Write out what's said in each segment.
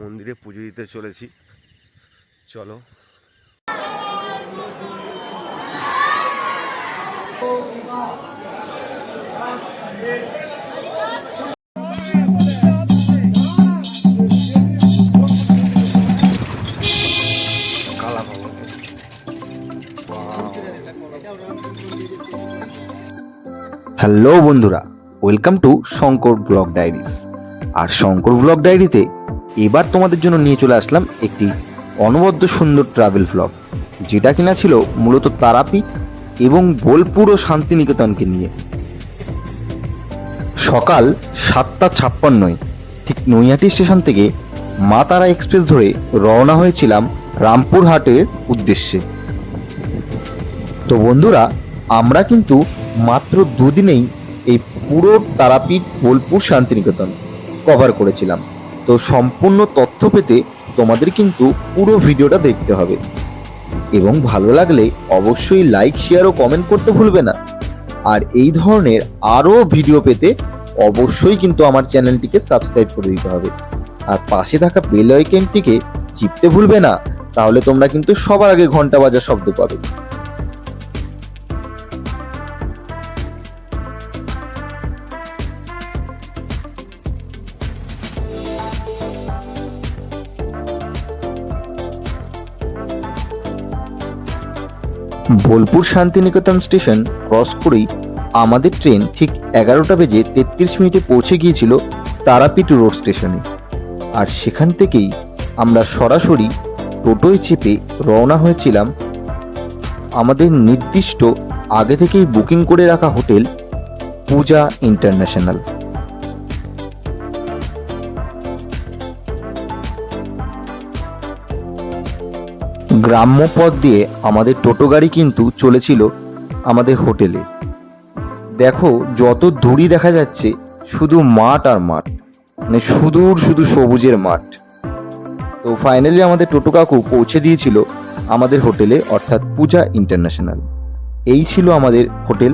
মন্দিরে পুজো দিতে চলেছি। চলো। হ্যালো বন্ধুরা welcome to Shankar blog diaries R Shankar blog ডায়েরিতে এবার তোমাদের জন্য নিয়ে চলে আসলাম একটি অনবদ্য সুন্দর ট্রাভেল ব্লগ যেটা কিনা ছিল মূলত তারাপীঠ এবং বোলপুর ও শান্তিনিকেতনকে নিয়ে। সকাল সাতটা ছাপ্পান্নয়, ঠিক নৈহাটি স্টেশন থেকে মা তারা এক্সপ্রেস ধরে রওনা হয়েছিলাম রামপুরহাটের উদ্দেশ্যে। তো বন্ধুরা, আমরা কিন্তু মাত্র দুদিনেই এই পুরো তারাপীঠ বোলপুর শান্তিনিকেতন কভার করেছিলাম। তো সম্পূর্ণ তথ্য পেতে তোমাদের কিন্তু পুরো ভিডিওটা দেখতে হবে। এবং ভালো লাগলে অবশ্যই লাইক শেয়ার ও কমেন্ট করতে ভুলবে না। আর এই ধরনের আরও ভিডিও পেতে অবশ্যই কিন্তু আমার চ্যানেলটিকে সাবস্ক্রাইব করে দিতে হবে। আর পাশে থাকা বেল আইকনটিকে চিপতে ভুলবে না, তাহলে তোমরা কিন্তু সবার আগে ঘণ্টা বাজার শব্দ পাবে। বোলপুর শান্তিনিকেতন স্টেশন ক্রস করেই আমাদের ট্রেন ঠিক এগারোটা বেজে তেত্রিশ মিনিটে পৌঁছে গিয়েছিল তারাপীঠ রোড স্টেশনে। আর সেখান থেকেই আমরা সরাসরি টোটোয় চেপে রওনা হয়েছিলাম আমাদের নির্দিষ্ট আগে থেকেই বুকিং করে রাখা হোটেল পূজা ইন্টারন্যাশনাল। গ্রাম্য পথ দিয়ে আমাদের টোটো গাড়ি কিন্তু চলেছিল আমাদের হোটেলে। দেখো, যত দূরই দেখা যাচ্ছে, শুধু মাঠ আর মাঠ মানে সুদূর শুধু সবুজের মাঠ। তো ফাইনালি আমাদের টোটো কাকু পৌঁছে দিয়েছিল আমাদের হোটেলে, অর্থাৎ পূজা ইন্টারন্যাশনাল এই ছিল আমাদের হোটেল।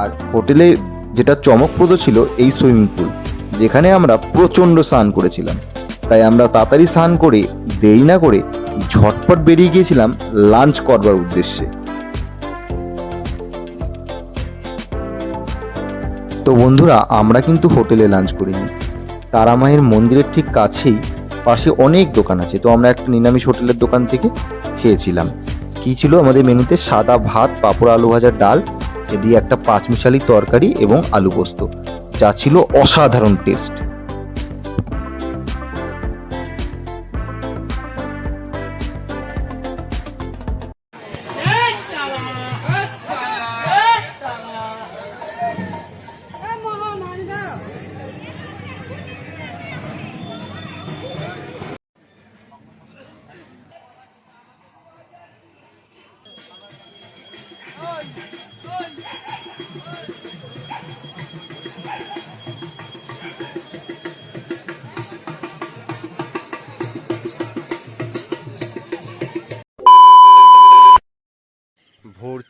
আর হোটেলে যেটা চমকপ্রদ ছিল এই সুইমিং পুল যেখানে আমরা প্রচণ্ড স্নান করেছিলাম। তাই আমরা তাড়াতাড়ি স্নান করে, দেরি না করে ঝটপট বেরিয়ে গিয়েছিলাম লাঞ্চ করবার উদ্দেশ্যে। তো বন্ধুরা, আমরা কিন্তু হোটেলে লাঞ্চ করিনি। তারামায়ের মন্দিরের ঠিক কাছেই পাশে অনেক দোকান আছে। তো আমরা একটা নিরামিষ হোটেলের দোকান থেকে খেয়েছিলাম। কি ছিল আমাদের মেনুতে? সাদা ভাত, পাঁপড়, আলু ভাজার ডাল এদিকে একটা পাঁচমিশালি তরকারি এবং আলু পোস্ত, যা ছিল অসাধারণ টেস্ট।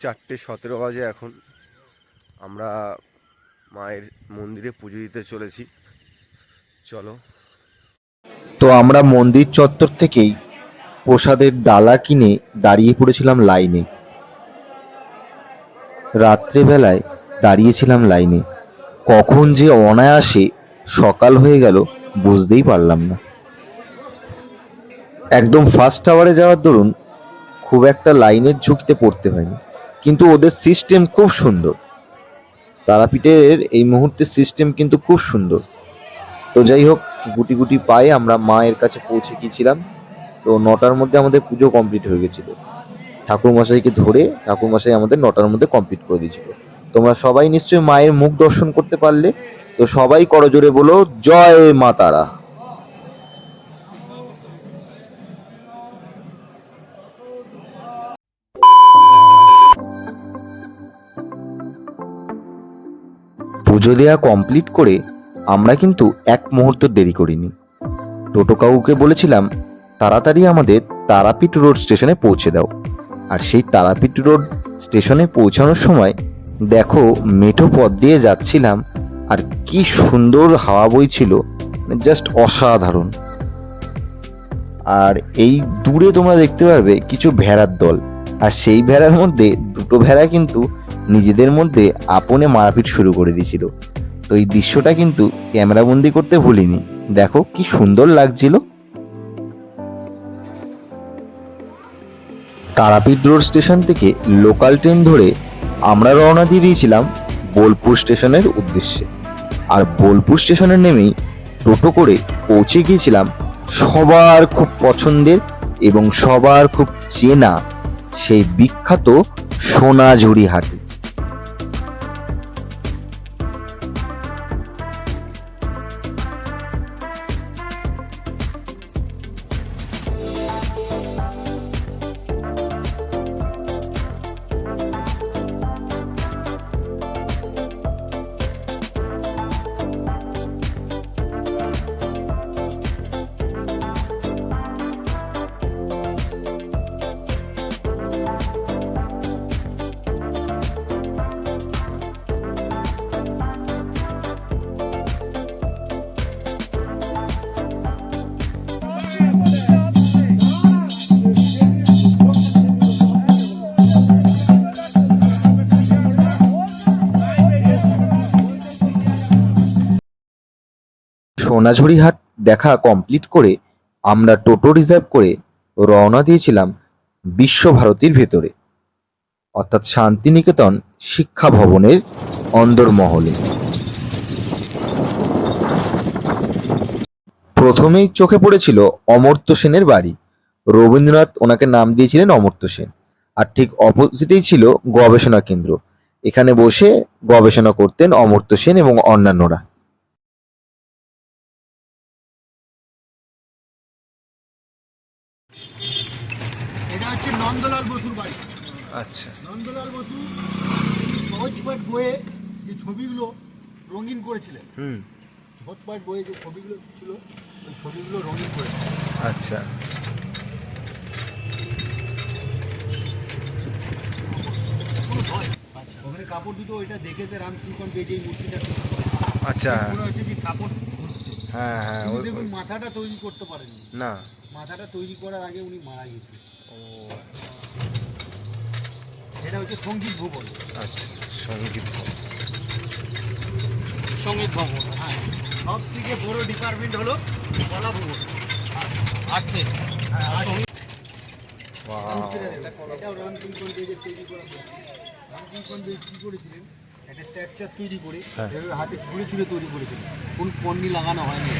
চারটে সতেরো বাজে এখন। আমরা মায়ের মন্দিরে পুজো দিতে চলেছি। চলো। তো আমরা মন্দির চত্বর থেকেই প্রসাদের ডালা কিনে দাঁড়িয়ে পড়েছিলাম লাইনে। রাত্রেবেলায় দাঁড়িয়েছিলাম লাইনে। কখন যে অনায়াসে সকাল হয়ে গেল বুঝতেই পারলাম না। একদম ফার্স্ট আওয়ারে যাওয়ার দরুন খুব একটা লাইনের ঝুঁকিতে পড়তে হয়নি। কিন্তু ওদের সিস্টেম খুব সুন্দর। তারাপীঠের এই মুহূর্তের সিস্টেম কিন্তু খুব সুন্দর। তো যাই হোক, গুটি গুটি পায়ে আমরা মায়ের কাছে পৌঁছে গিয়েছিলাম। তো নটার মধ্যে আমাদের পুজো কমপ্লিট হয়ে গেছিল। ঠাকুরমশাইকে ধরে ঠাকুরমশাই আমাদের নটার মধ্যে কমপ্লিট করে দিয়েছিল। তোমরা সবাই নিশ্চয়ই মায়ের মুখ দর্শন করতে পারলে। তো সবাই করজোরে বলো, জয় মা তারা। পুজো দেওয়া কমপ্লিট করে আমরা কিন্তু এক মুহূর্ত দেরি করিনি। টোটো কাকুকে বলেছিলাম, তাড়াতাড়ি আমাদের তারাপীঠ রোড স্টেশনে পৌঁছে দাও। আর সেই তারাপীঠ রোড স্টেশনে পৌঁছানোর সময় দেখো মেঠো পথ দিয়ে যাচ্ছিলাম আর কি সুন্দর হাওয়া বইছিল জাস্ট অসাধারণ। আর এই দূরে তোমরা দেখতে পারবে কিছু ভেড়ার দল। আর সেই ভেড়ার মধ্যে দুটো ভেড়া কিন্তু নিজেদের মধ্যে আপনে মারপিট শুরু করে দিয়েছিল। তো এই দৃশ্যটা কিন্তু ক্যামেরাবন্দি করতে ভুলিনি। দেখো কি সুন্দর লাগছিল। তারাপীঠ রোড স্টেশন থেকে লোকাল ট্রেন ধরে আমরা রওনা দিয়ে দিয়েছিলাম বোলপুর স্টেশনের উদ্দেশ্যে। আর বোলপুর স্টেশনে নেমেই টোটো করে পৌঁছে গিয়েছিলাম সবার খুব পছন্দের এবং সবার খুব চেনা সেই বিখ্যাত সোনাঝুরি হাটে। সোনাঝুরি হাট দেখা কমপ্লিট করে আমরা টোটো রিজার্ভ করে রওনা দিয়েছিলাম বিশ্বভারতীর ভেতরে, অর্থাৎ শান্তিনিকেতন শিক্ষা ভবনের অন্দরমহলে। প্রথমেই চোখে পড়েছিল অমর্ত্য সেনের বাড়ি। রবীন্দ্রনাথ ওনাকে নাম দিয়েছিলেন অমর্ত্য সেন, আর ঠিক অপোজিটেই ছিল গবেষণা কেন্দ্র। এখানে বসে গবেষণা করতেন অমর্ত্য সেন এবং অন্যান্যরা এটা হচ্ছে নন্দলাল বসুর বাড়ি আচ্ছা। নন্দলাল বসু সহজপাঠ বইয়ে যে ছবিগুলো রঙিন করেছিলেন হুম। সহজপাঠ বইয়ে যে ছবিগুলো ছিল ওই ছবিগুলো রঙিন করেছিলেন। আচ্ছা ওখানে কাপড় দুটো ওইটা দেখেতে রামকৃষ্ণ পেয়ে যে এই মূর্তিটা আচ্ছা। হচ্ছে যে কাপড় হ্যাঁ হ্যাঁ দেখুন মাথাটা তৈরি করতে পারেননি। না। মাথাটা তৈরি করার আগে উনি মারা গেছিলেন। ও এটা হচ্ছে সংগীত ভবন। আচ্ছা সংগীত সংগীত ভবন হ্যাঁ। সব থেকে বড় ডিপার্টমেন্ট হলো কলা ভবন। আছে। এটাও রামকিঙ্কন দেবের তৈরি করা রামকিঙ্কন দেব কি করেছিলেন? একটা স্ট্রাকচার তৈরি করে হ্যাঁ। হাতে তৈরি করেছিলেন। কোন পণ্যি লাগানো হয়নি।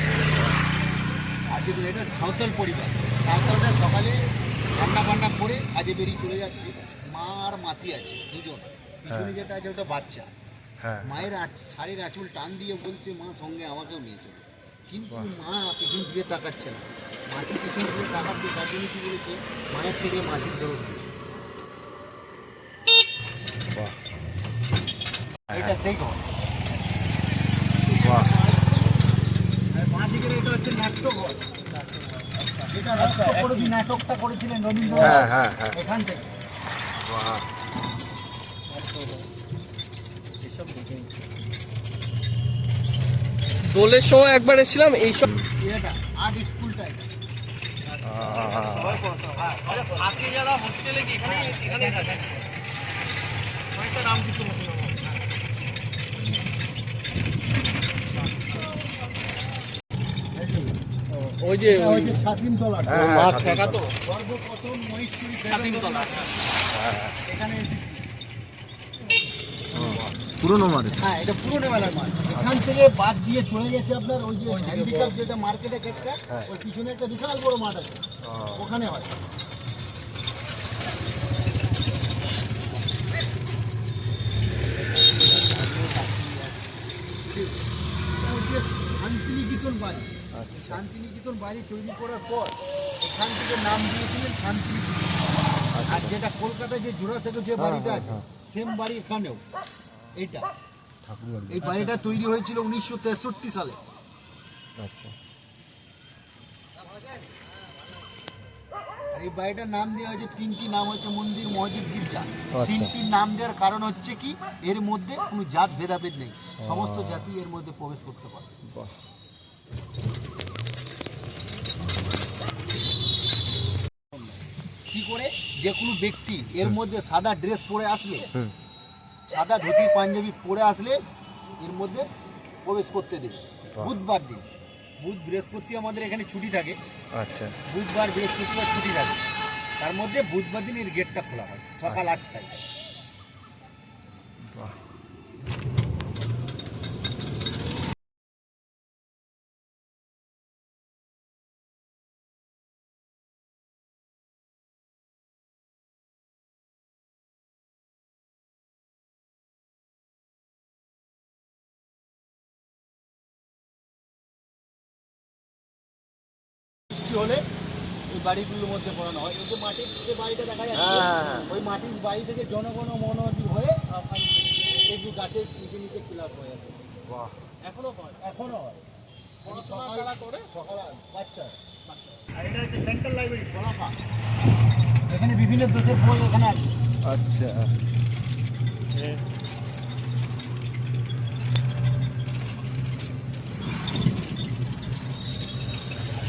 আর দেখুন এটা সাঁওতাল পরিবার সাঁওতালরা সকালে রান্না বান্না করে আজে বেরিয়ে চলে যাচ্ছে। মা আর মাসি আছে দুজন। পিছনে যেটা আছে ওটা বাচ্চা। হ্যাঁ। মায়ের শাড়ির আঁচল টান দিয়ে বলছে মা সঙ্গে আমাকেও নিয়ে চলো। কিন্তু মা পিছন ফিরে তাকাচ্ছে না। মাসি পিছন ফিরে তাকাচ্ছে তার জন্য কি বলেছে? মায়ের থেকে মাসির ধরো এটা সেই ঘর। এটা হচ্ছে নাট্যঘর এটা নাটকটা করেছিলেন হ্যাঁ রবীন্দ্রনাথ হ্যাঁ হ্যাঁ। এখান থেকে। বাহ দোলের সময় একবার এসেছিলাম এইসব আপনি এটা। যারা হোস্টেলে কি এখানে এখানে থাকে। নাম রামকৃষ্ণ ওই যে এটা হচ্ছে ছাতিমতলা। হ্যাঁ, হ্যাঁ, তো। সর্বপ্রথম মহেশ্বরী ছাতিমতলা। এখানে পুরনো মানে হ্যাঁ এটা পুরোনো মেলার মাঠ। এখান থেকে বাদ দিয়ে চলে গেছে আপনার ওই যে হ্যান্ডিক্যাপ যেটা মার্কেটে গেটটা ওই পিছনে একটা বিশাল বড় মাঠ আছে। ওখানে হয়। শান্তিনিকেতন বাড়ি। শান্তিনিকেতন বাড়ি তৈরি করার পর এখান থেকে নাম দিয়েছিলেন শান্তিনিকেতন। আর যেটা কলকাতায় যে জোড়াসাঁকো যে বাড়িটা আছে সেম বাড়ি এখানেও। এইটা। এই বাড়িটা তৈরি হয়েছিল উনিশশো তেষট্টি সালে। আচ্ছা। আর এই বাড়িটার নাম দেওয়া হয়েছে তিনটি নাম হচ্ছে মন্দির মসজিদ গির্জা। তিনটি নাম দেওয়ার কারণ হচ্ছে কি এর মধ্যে কোনো জাত ভেদাভেদ নেই। সমস্ত জাতি এর মধ্যে প্রবেশ করতে পারে। কি করে? যে কোনো ব্যক্তি এর মধ্যে সাদা ড্রেস পরে আসলে সাদা ধুতি পাঞ্জাবি পরে আসলে এর মধ্যে প্রবেশ করতে দেবে। বুধবার দিন। বুধ বৃহস্পতি আমাদের এখানে ছুটি থাকে। আচ্ছা। বুধবার বৃহস্পতিবার ছুটি থাকে। তার মধ্যে বুধবার দিন এর গেটটা খোলা হয় সকাল আটটায়। হলে এই বাড়িগুলোর মধ্যে পড়ানো হয়। এই যে মাটির যে বাড়িটা দেখা যাচ্ছে হ্যাঁ, হ্যাঁ। ওই মাটির বাড়ি থেকে জনগণ মনোজি হয়ে এই যে গাছের নিচে নিচে ক্লাব হয়ে আছে। বাহ। এখনও হয়। এখনও হয়। পড়াশোনা কারা করে? সকাল বাচ্চা আর এটা হচ্ছে সেন্ট্রাল লাইব্রেরি পড়াশা এখানে বিভিন্ন দেশের বই এখানে আছে। আচ্ছা লেখা আছে বোর্ডে এটা হচ্ছে হিন্দি ভবন চীনা ভবন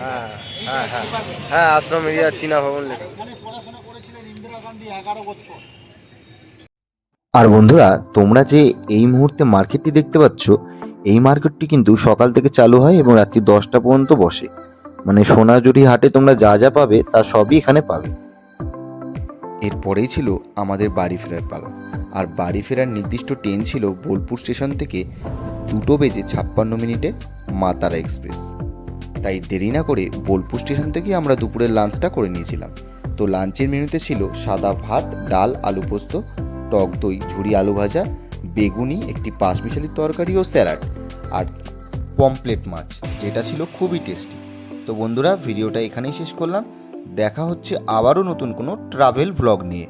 হ্যাঁ হ্যাঁ আশ্রম এরিয়া চীনা ভবন লেখা। আর বন্ধুরা, তোমরা যে এই মুহূর্তে মার্কেটটি দেখতে পাচ্ছ, এই মার্কেটটি কিন্তু সকাল থেকে চালু হয় এবং রাত্রি দশটা পর্যন্ত বসে। মানে সোনাঝুরি হাটে তোমরা যা যা পাবে তা সবই এখানে পাবে। এরপরেই ছিল আমাদের বাড়ি ফেরার পালা। আর বাড়ি ফেরার নির্দিষ্ট ট্রেন ছিল বোলপুর স্টেশন থেকে দুটো বেজে ছাপ্পান্ন মিনিটে মাতারা এক্সপ্রেস। তাই দেরি না করে বোলপুর স্টেশন থেকেই আমরা দুপুরের লাঞ্চটা করে নিয়েছিলাম। তো লাঞ্চের মেনুতে ছিল সাদা ভাত, ডাল, আলু পোস্ত, টক দই ঝুড়ি আলু ভাজা, বেগুনি, একটি পাঁচমিশালির তরকারি ও স্যালাড আর পমপ্লেট মাছ, যেটা ছিল খুবই টেস্টি। তো বন্ধুরা, ভিডিওটা এখানেই শেষ করলাম। দেখা হচ্ছে আবারও নতুন কোনো ট্রাভেল ব্লগ নিয়ে।